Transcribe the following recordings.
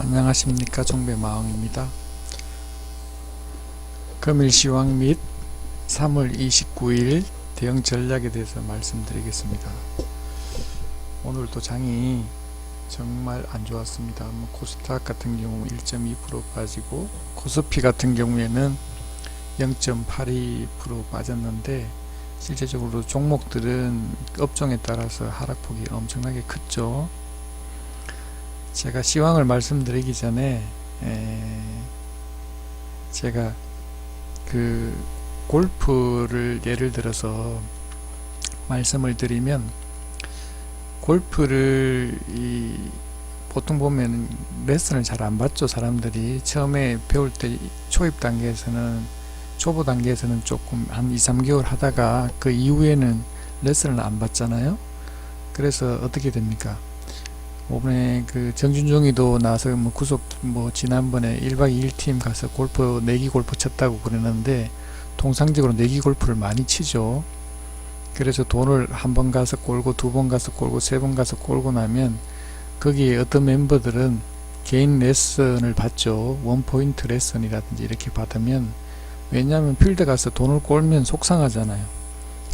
안녕하십니까 종배마왕입니다. 금일 시황 및 3월 29일 대응 전략에 대해서 말씀드리겠습니다. 오늘도 장이 정말 안 좋았습니다. 뭐 코스닥 같은 경우 1.2% 빠지고 코스피 같은 경우에는 0.82% 빠졌는데 실제적으로 종목들은 업종에 따라서 하락폭이 엄청나게 컸죠. 제가 시황을 말씀드리기 전에 에, 제가 그 골프를 예를 들어서 말씀을 드리면 골프를 이 보통 보면 레슨을 잘 안 받죠 사람들이. 처음에 배울 때 초입 단계에서는 초보 단계에서는 조금 한 2, 3개월 하다가 그 이후에는 레슨을 안 받잖아요. 그래서 어떻게 됩니까 이번에 그 정준종이도 나서 뭐 구속 뭐 지난번에 1박 2일 팀 가서 골프 내기 골프 쳤다고 그러는데 통상적으로 내기 골프를 많이 치죠. 그래서 돈을 한 번 가서 꼴고 두 번 가서 꼴고 세 번 가서 꼴고 나면 거기에 어떤 멤버들은 개인 레슨을 받죠. 원 포인트 레슨이라든지 이렇게 받으면 왜냐하면 필드 가서 돈을 꼴면 속상하잖아요.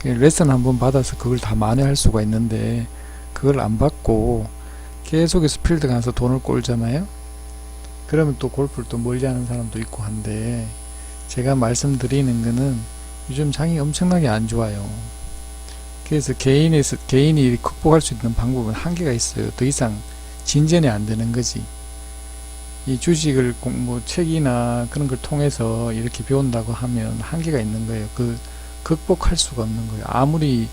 레슨 한 번 받아서 그걸 다 만회할 수가 있는데 그걸 안 받고 계속해서 필드 가서 돈을 꼴잖아요. 그러면 또 골프를 또 멀리 하는 사람도 있고 한데 제가 말씀드리는 거는 요즘 장이 엄청나게 안 좋아요. 그래서 개인에서 개인이 극복할 수 있는 방법은 한계가 있어요. 더 이상 진전이 안 되는 거지. 이 주식을 공- 뭐 책이나 그런 걸 통해서 이렇게 배운다고 하면 한계가 있는 거예요. 그 극복할 수가 없는 거예요. 아무리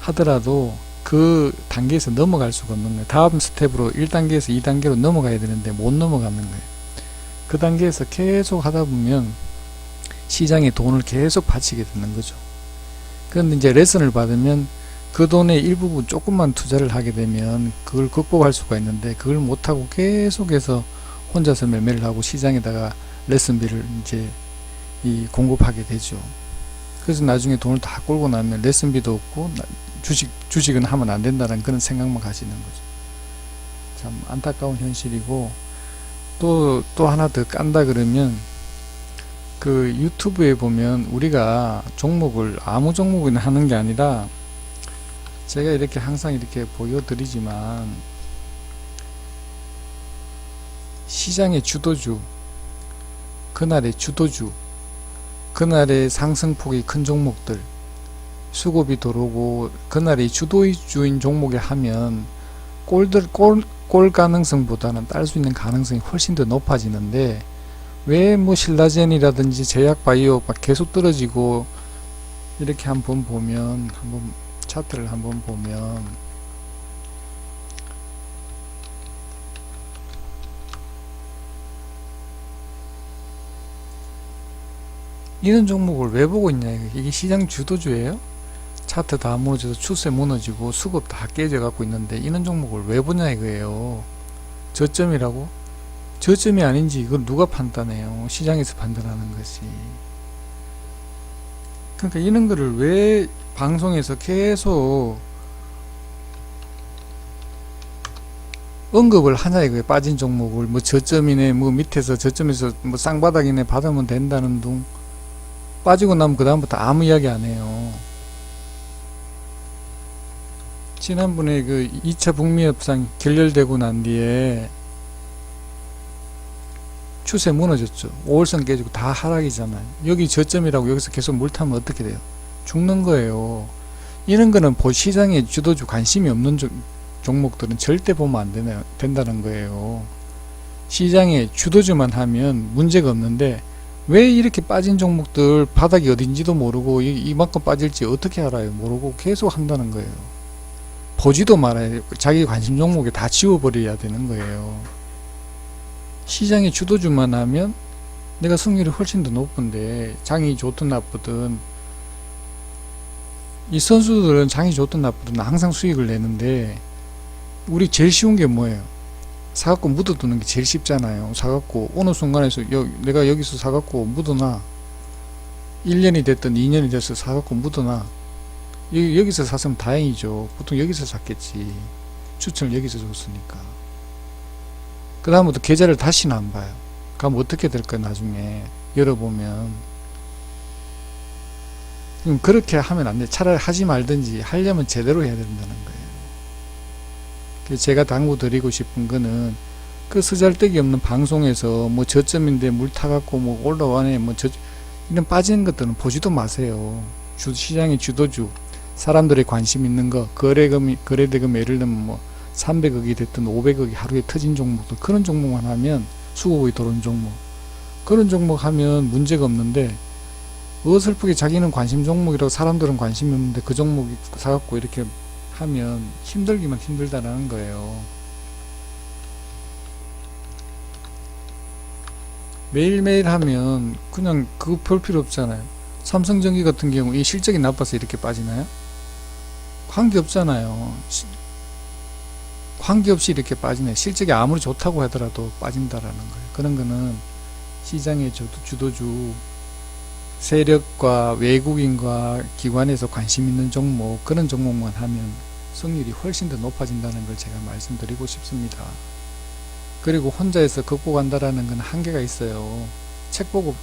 하더라도 그 단계에서 넘어갈 수가 없는 거예요. 다음 스텝으로 1단계에서 2단계로 넘어가야 되는데 못 넘어가는 거예요. 그 단계에서 계속 하다 보면 시장에 돈을 계속 바치게 되는 거죠. 그런데 이제 레슨을 받으면 그 돈의 일부분 조금만 투자를 하게 되면 그걸 극복할 수가 있는데 그걸 못하고 계속해서 혼자서 매매를 하고 시장에다가 레슨비를 이제 이 공급하게 되죠. 그래서 나중에 돈을 다 꼴고 나면 레슨비도 없고 나- 주식 주식은 하면 안 된다는 그런 생각만 가시는 거죠. 참 안타까운 현실이고 또또 하나 더 깐다 그러면 그 유튜브에 보면 우리가 종목을 아무 종목이나 하는 게 아니라 제가 이렇게 항상 이렇게 보여드리지만 시장의 주도주 그날의 주도주 그날의 상승폭이 큰 종목들 수급이 들어오고 그날의 주도주인 종목에 하면 꼴들 꼴, 꼴 가능성보다는 딸 수 있는 가능성이 훨씬 더 높아지는데 왜 뭐 신라젠이라든지 제약바이오 막 계속 떨어지고 이렇게 한번 보면 한번 차트를 한번 보면 이런 종목을 왜 보고 있냐. 이게 시장 주도주예요? 차트 다 무너져서 추세 무너지고 수급 다 깨져 갖고 있는데 이런 종목을 왜 보냐 이거예요. 저점이라고? 저점이 아닌지 이걸 누가 판단해요? 시장에서 판단하는 것이. 그러니까 이런 거를 왜 방송에서 계속 언급을 하냐 이거예요. 빠진 종목을 뭐 저점이네 뭐 밑에서 저점에서 뭐 쌍바닥이네 받으면 된다는 둥 빠지고 나면 그 다음부터 아무 이야기 안 해요. 지난번에 그 2차 북미 협상 결렬되고 난 뒤에 추세 무너졌죠. 5월선 깨지고 다 하락이잖아요. 여기 저점이라고 여기서 계속 물 타면 어떻게 돼요? 죽는 거예요. 이런 거는 보 시장에 주도주 관심이 없는 종- 종목들은 절대 보면 안 되네요. 된다는 거예요. 시장에 주도주만 하면 문제가 없는데 왜 이렇게 빠진 종목들 바닥이 어딘지도 모르고 이- 이만큼 빠질지 어떻게 알아요? 모르고 계속 한다는 거예요. 보지도 말아요. 자기 관심 종목에 다 지워버려야 되는 거예요. 시장의 주도주만 하면 내가 승률이 훨씬 더 높은데 장이 좋든 나쁘든 이 선수들은 장이 좋든 나쁘든 항상 수익을 내는데 우리 제일 쉬운 게 뭐예요? 사갖고 묻어두는 게 제일 쉽잖아요. 사갖고 어느 순간에서 여, 내가 여기서 사갖고 묻어놔. 1년이 됐든 2년이 됐어 사갖고 묻어놔. 여기, 여기서 샀으면 다행이죠. 보통 여기서 샀겠지. 추천을 여기서 줬으니까. 그 다음부터 계좌를 다시는 안 봐요. 그럼 어떻게 될까요, 나중에? 열어보면. 음, 그렇게 하면 안 돼. 차라리 하지 말든지 하려면 제대로 해야 된다는 거예요. 그래서 제가 당부드리고 싶은 거는 그 쓰잘데기 없는 방송에서 뭐 저점인데 물 타갖고 뭐 올라와네 뭐 저, 이런 빠지는 것들은 보지도 마세요. 주, 시장의 주도주, 사람들의 관심 있는 거, 거래금이, 거래대금 예를 들면 뭐 300억이 됐든 500억이 하루에 터진 종목들, 그런 종목만 하면 수급이 들어온 종목. 그런 종목 하면 문제가 없는데, 어설프게 자기는 관심 종목이라고 사람들은 관심이 없는데 그 종목 사갖고 이렇게 하면 힘들기만 힘들다라는 거예요. 매일매일 하면 그냥 그거 볼 필요 없잖아요. 삼성전기 같은 경우 이 실적이 나빠서 이렇게 빠지나요? 관계 없잖아요. 시- 관계없이 이렇게 빠지네. 실적이 아무리 좋다고 하더라도 빠진다라는 거예요. 그런 거는 시장의 주도, 주도주 세력과 외국인과 기관에서 관심 있는 종목 그런 종목만 하면 승률이 훨씬 더 높아진다는 걸 제가 말씀드리고 싶습니다. 그리고 혼자서 극복한다라는 건 한계가 있어요. 책 보고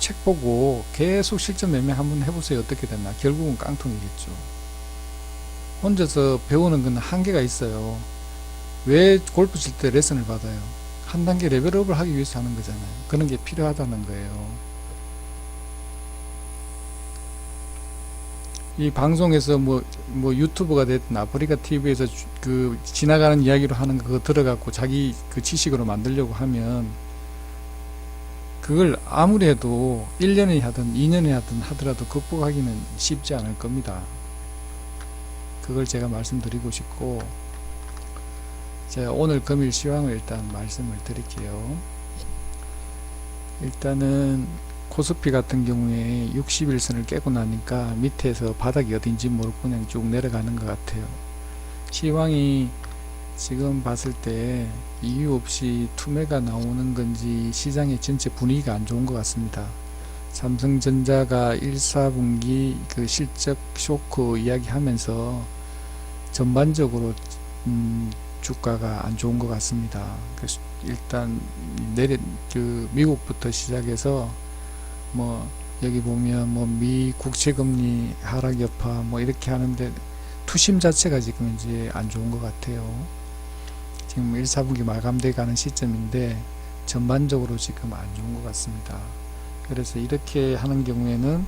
책 보고 계속 실전 매매 한번 해보세요. 어떻게 됐나? 결국은 깡통이겠죠. 혼자서 배우는 건 한계가 있어요. 왜 골프 칠 때 레슨을 받아요? 한 단계 레벨업을 하기 위해서 하는 거잖아요. 그런 게 필요하다는 거예요. 이 방송에서 뭐, 뭐 유튜브가 됐든 아프리카 TV에서 그 지나가는 이야기로 하는 거 들어갖고 자기 그 지식으로 만들려고 하면 그걸 아무리 해도 1년에 하든 2년에 하든 하더라도 극복하기는 쉽지 않을 겁니다. 그걸 제가 말씀드리고 싶고 제가 오늘 금일 시황을 일단 말씀을 드릴게요. 일단은 코스피 같은 경우에 60일선을 깨고 나니까 밑에서 바닥이 어딘지 모르고 그냥 쭉 내려가는 것 같아요. 시황이 지금 봤을 때 이유 없이 투매가 나오는 건지 시장의 전체 분위기가 안 좋은 것 같습니다. 삼성전자가 1, 4분기 그 실적 쇼크 이야기하면서 전반적으로 음, 주가가 안 좋은 것 같습니다. 그래서 일단 내려 그 미국부터 시작해서 뭐 여기 보면 뭐 미 국채 금리 하락 여파 뭐 이렇게 하는데 투심 자체가 지금 이제 안 좋은 것 같아요. 지금 1, 4분기 마감돼 가는 시점인데 전반적으로 지금 안 좋은 것 같습니다. 그래서 이렇게 하는 경우에는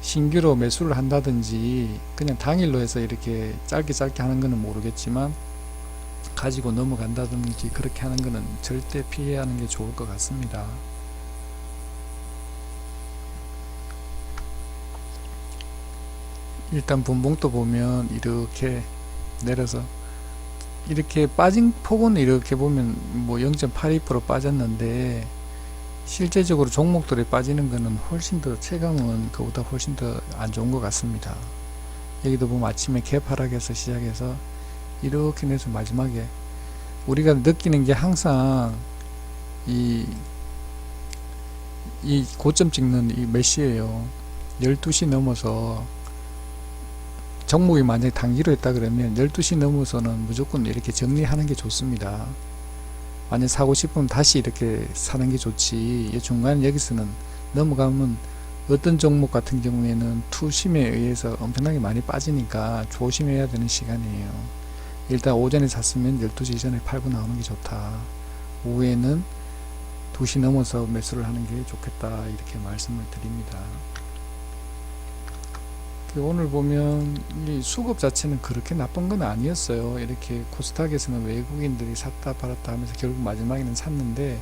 신규로 매수를 한다든지 그냥 당일로 해서 이렇게 짧게 짧게 하는 거는 모르겠지만 가지고 넘어간다든지 그렇게 하는 거는 절대 피해야 하는 게 좋을 것 같습니다. 일단 분봉도 보면 이렇게 내려서 이렇게 빠진 폭은 이렇게 보면 뭐 0.82% 빠졌는데 실제적으로 종목들이 빠지는 거는 훨씬 더 체감은 그보다 훨씬 더 안 좋은 것 같습니다. 여기도 보면 아침에 개파락에서 시작해서 이렇게 내서 마지막에 우리가 느끼는 게 항상 이, 이 고점 찍는 이 몇 시예요. 12시 넘어서 종목이 만약에 단기로 했다 그러면 12시 넘어서는 무조건 이렇게 정리하는 게 좋습니다. 만약 사고 싶으면 다시 이렇게 사는 게 좋지. 이 중간 여기서는 넘어가면 어떤 종목 같은 경우에는 투심에 의해서 엄청나게 많이 빠지니까 조심해야 되는 시간이에요. 일단 오전에 샀으면 12시 이전에 팔고 나오는 게 좋다. 오후에는 2시 넘어서 매수를 하는 게 좋겠다. 이렇게 말씀을 드립니다. 그 오늘 보면 이 수급 자체는 그렇게 나쁜 건 아니었어요. 이렇게 코스닥에서는 외국인들이 샀다 팔았다 하면서 결국 마지막에는 샀는데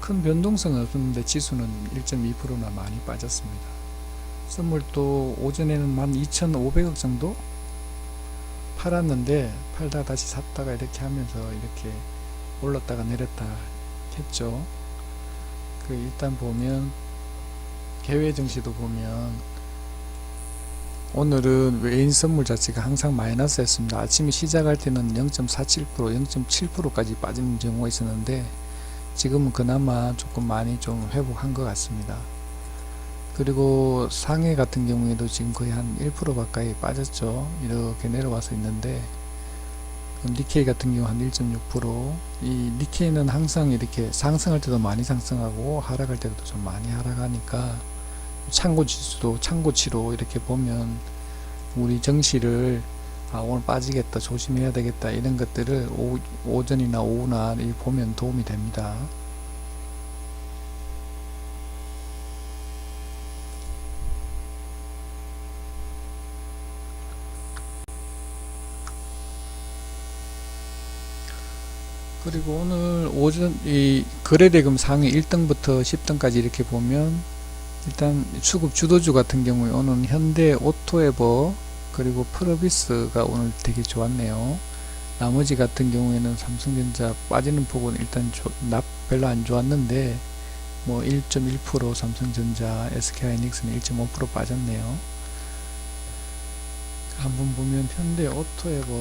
큰 변동성은 없었는데 지수는 1.2%나 많이 빠졌습니다. 선물도 오전에는 12,500억 정도 팔았는데 팔다가 다시 샀다가 이렇게 하면서 이렇게 올랐다가 내렸다 했죠. 그 일단 보면 개회 증시도 보면 오늘은 외인 선물 자체가 항상 마이너스였습니다. 아침에 시작할 때는 0.47%, 0.7%까지 빠지는 경우가 있었는데 지금은 그나마 조금 많이 좀 회복한 것 같습니다. 그리고 상해 같은 경우에도 지금 거의 한 1% 가까이 빠졌죠. 이렇게 내려와서 있는데 니케이 같은 경우 한 1.6%. 이 니케이는 항상 이렇게 상승할 때도 많이 상승하고 하락할 때도 좀 많이 하락하니까 참고 지수도 참고치로 이렇게 보면 우리 정시를 아, 오늘 빠지겠다 조심해야 되겠다 이런 것들을 오, 오전이나 오후나 이 보면 도움이 됩니다. 그리고 오늘 오전 이 거래대금 상위 1등부터 10등까지 이렇게 보면 일단 수급 주도주 같은 경우에 오늘 현대 오토에버 그리고 프로비스가 오늘 되게 좋았네요. 나머지 같은 경우에는 삼성전자 빠지는 폭은 일단 조, 납 별로 안 좋았는데 뭐 1.1% 삼성전자, SK하이닉스는 1.5% 빠졌네요. 한번 보면 현대 오토에버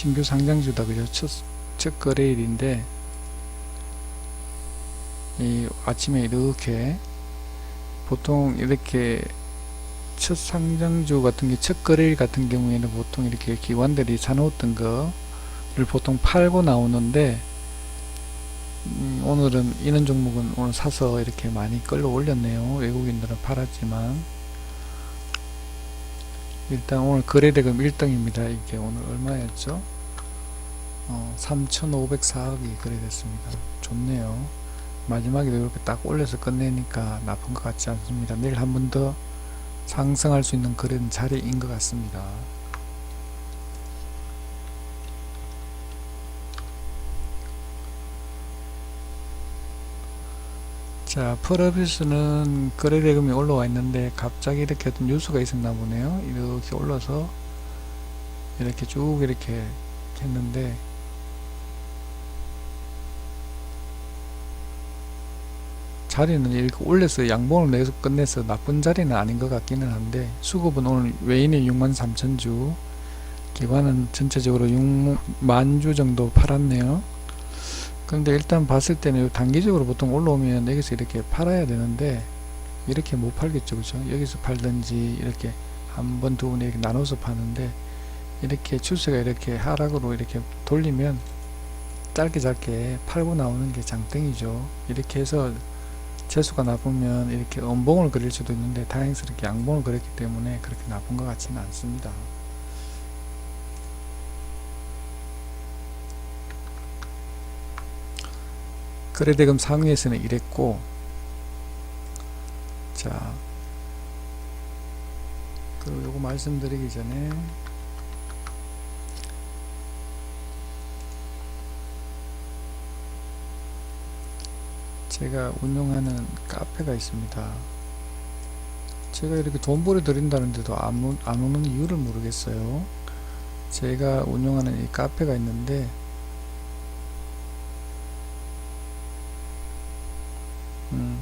신규 상장주다 그죠? 첫, 첫 거래일인데 이 아침에 이렇게 보통 이렇게 첫 상장주 같은 게 첫 거래일 같은 경우에는 보통 이렇게 기관들이 사놓았던 거를 보통 팔고 나오는데 음, 오늘은 이런 종목은 오늘 사서 이렇게 많이 끌어 올렸네요. 외국인들은 팔았지만 일단 오늘 거래대금 1등입니다. 이게 오늘 얼마였죠? 어, 3,504억이 거래됐습니다. 좋네요. 마지막에도 이렇게 딱 올려서 끝내니까 나쁜 것 같지 않습니다. 내일 한 번 더 상승할 수 있는 그런 자리인 것 같습니다. 자, 프로비스는 거래대금이 올라와 있는데 갑자기 이렇게 어떤 뉴스가 있었나 보네요. 이렇게 올라서 이렇게 쭉 이렇게 했는데 자리는 이렇게 올려서 양봉을 내서 끝내서 나쁜 자리는 아닌 것 같기는 한데 수급은 오늘 외인이 6만 3천 주 기관은 전체적으로 6만 주 정도 팔았네요. 그런데 일단 봤을 때는 단기적으로 보통 올라오면 여기서 이렇게 팔아야 되는데 이렇게 못 팔겠죠 그죠? 여기서 팔든지 이렇게 한 번 두 번 이렇게 나눠서 파는데 이렇게 추세가 이렇게 하락으로 이렇게 돌리면 짧게 짧게 팔고 나오는 게 장땡이죠. 이렇게 해서 재수가 나쁘면 이렇게 음봉을 그릴 수도 있는데 다행스럽게 양봉을 그렸기 때문에 그렇게 나쁜 것 같지는 않습니다 거래대금 상위에서는 이랬고 자 그리고 요거 말씀드리기 전에 제가 운영하는 카페가 있습니다. 제가 이렇게 돈 벌어 드린다는데도 안, 오- 안 오는 이유를 모르겠어요. 제가 운영하는 이 카페가 있는데 음,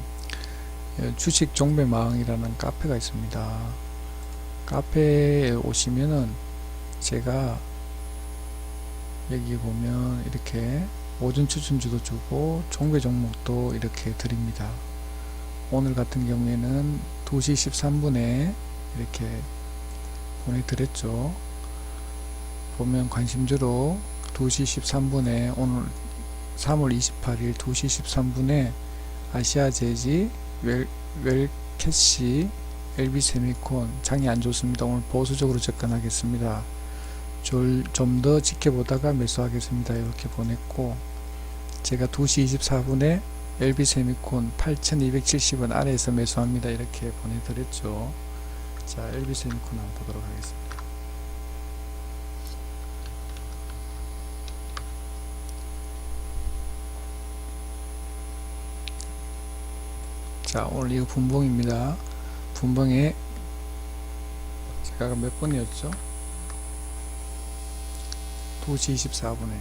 예, 주식 종배망이라는 카페가 있습니다. 카페에 오시면은 제가 여기 보면 이렇게 오전 추천주도 주고 종배 종목도 이렇게 드립니다. 오늘 같은 경우에는 2시 13분에 이렇게 보내드렸죠. 보면 관심주로 2시 13분에 오늘 3월 28일 2시 13분에 아시아 제지, 웰, 웰캐시, LB 세미콘 장이 안 좋습니다. 오늘 보수적으로 접근하겠습니다. 좀 더 지켜보다가 매수하겠습니다. 이렇게 보냈고 제가 2시 24분에 LB 세미콘 8270원 아래에서 매수합니다. 이렇게 보내드렸죠. 자, LB 세미콘 한번 보도록 하겠습니다. 자 오늘 이거 분봉입니다. 분봉에 제가 몇 번이었죠? 2시 24분에.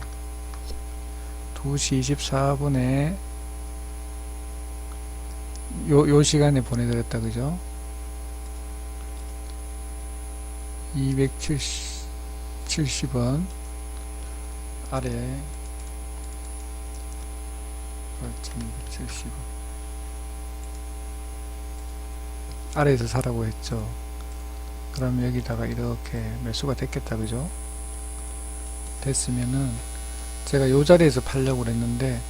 2시 24분에 요, 요 시간에 보내드렸다 그죠? 270원 아래. 8270원 아래에서 사라고 했죠. 그러면 여기다가 이렇게 매수가 됐겠다 그죠? 됐으면은 제가 요 자리에서 팔려고 그랬는데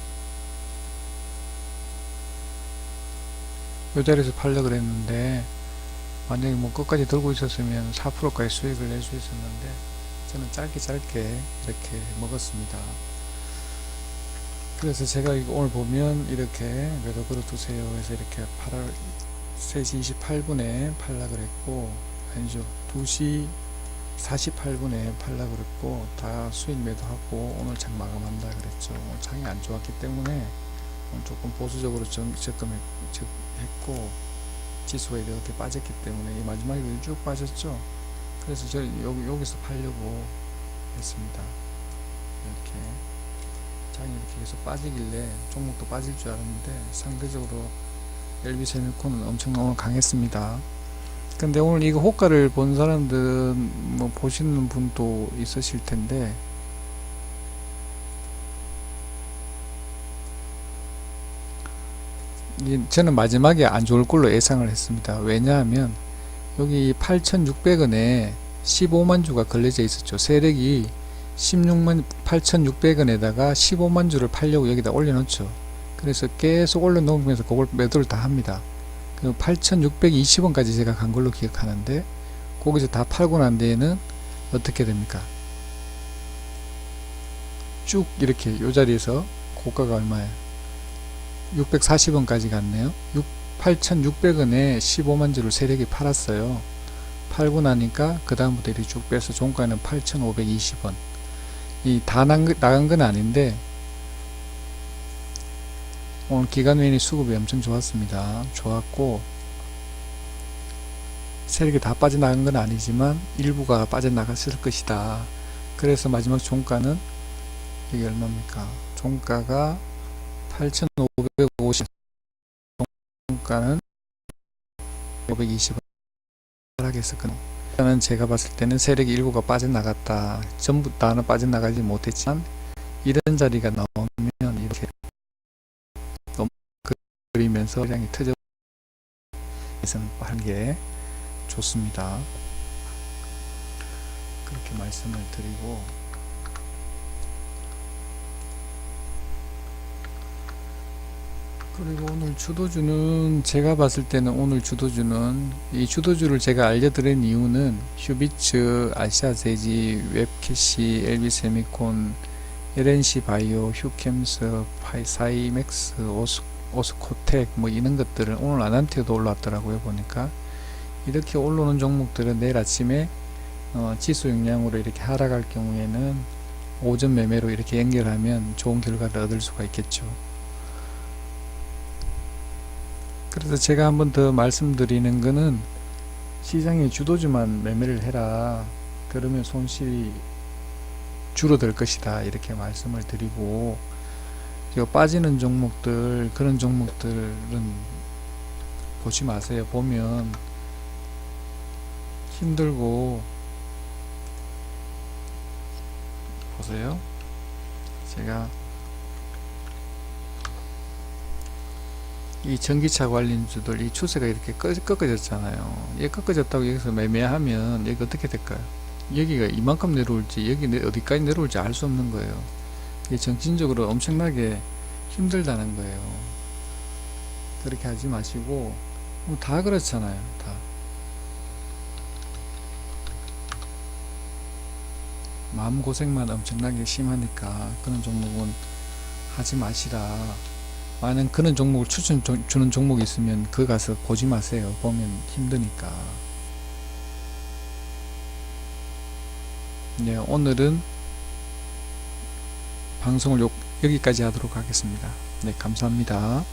요 자리에서 팔려고 그랬는데 만약에 뭐 끝까지 들고 있었으면 4%까지 수익을 낼 수 있었는데 저는 짧게 짧게 이렇게 먹었습니다. 그래서 제가 오늘 보면 이렇게 매도 걸어두세요 해서 이렇게 8월 3시 28분에 팔라 그랬고 아니죠. 2시 48분에 팔라 그랬고 다 수익 매도하고 오늘 장 마감한다 그랬죠. 장이 안 좋았기 때문에 조금 보수적으로 점- 접근했고 지수가 이렇게 빠졌기 때문에 이 마지막에 쭉 빠졌죠. 그래서 저 여기, 여기서 팔려고 했습니다. 이렇게 장이 이렇게 계속 빠지길래 종목도 빠질 줄 알았는데 상대적으로 엘비세미콘은 엄청 오늘 강했습니다. 근데 오늘 이거 호가를 본 사람들은 뭐 보시는 분도 있으실 텐데 이- 저는 마지막에 안 좋을 걸로 예상을 했습니다. 왜냐하면 여기 8,600원에 15만 주가 걸려져 있었죠. 세력이 16만 8,600원에다가 15만 주를 팔려고 여기다 올려놓죠. 그래서 계속 올려놓으면서 그걸 매도를 다 합니다. 그 8,620원까지 제가 간 걸로 기억하는데 거기서 다 팔고 난 뒤에는 어떻게 됩니까? 쭉 이렇게 요 자리에서 고가가 얼마예요? 640원까지 갔네요. 8,600원에 15만 주를 세력이 팔았어요. 팔고 나니까 그 다음부터 이렇게 쭉 빼서 종가는 8,520원. 이 다 나간 건 아닌데 오늘 기관면이 수급이 엄청 좋았습니다. 좋았고 세력이 다 빠져나간 건 아니지만 일부가 빠져나갔을 것이다. 그래서 마지막 종가는 이게 얼마입니까? 종가가 8,550 종가는 520원 하락했었거든요. 일단은 제가 봤을 때는 세력이 일부가 빠져나갔다. 전부 다는 빠져나가지 못했지만 이런 자리가 나오면 이렇게 그리면서 시장이 터져 하는 게 좋습니다. 그렇게 말씀을 드리고 그리고 오늘 주도주는 제가 봤을 때는 오늘 주도주는 이 주도주를 제가 알려드린 이유는 휴비츠, 아시아세지, 웹캐시, 엘비세미콘, LNC 바이오, 휴캠스, 파이사이맥스, 오스, 오스코텍 뭐 이런 것들은 오늘 아난테도 올라왔더라고요 보니까 이렇게 올라오는 종목들은 내일 아침에 어, 지수 영향으로 이렇게 하락할 경우에는 오전 매매로 이렇게 연결하면 좋은 결과를 얻을 수가 있겠죠. 그래서 제가 한 번 더 말씀드리는 거는 시장의 주도주만 매매를 해라. 그러면 손실이 줄어들 것이다. 이렇게 말씀을 드리고 저 빠지는 종목들 그런 종목들은 보지 마세요. 보면 힘들고 보세요. 제가 이 전기차 관련주들 이 추세가 이렇게 꺾, 꺾어졌잖아요. 얘 꺾어졌다고 여기서 매매하면 여기 어떻게 될까요? 여기가 이만큼 내려올지 여기 내, 어디까지 내려올지 알 수 없는 거예요. 이게 정신적으로 엄청나게 힘들다는 거예요. 그렇게 하지 마시고 뭐다 그렇잖아요. 다. 마음 고생만 엄청나게 심하니까 그런 종목은 하지 마시라. 만약 그런 종목을 추천 조- 주는 종목이 있으면 그 가서 보지 마세요. 보면 힘드니까. 네, 오늘은 방송을 요- 여기까지 하도록 하겠습니다. 네, 감사합니다.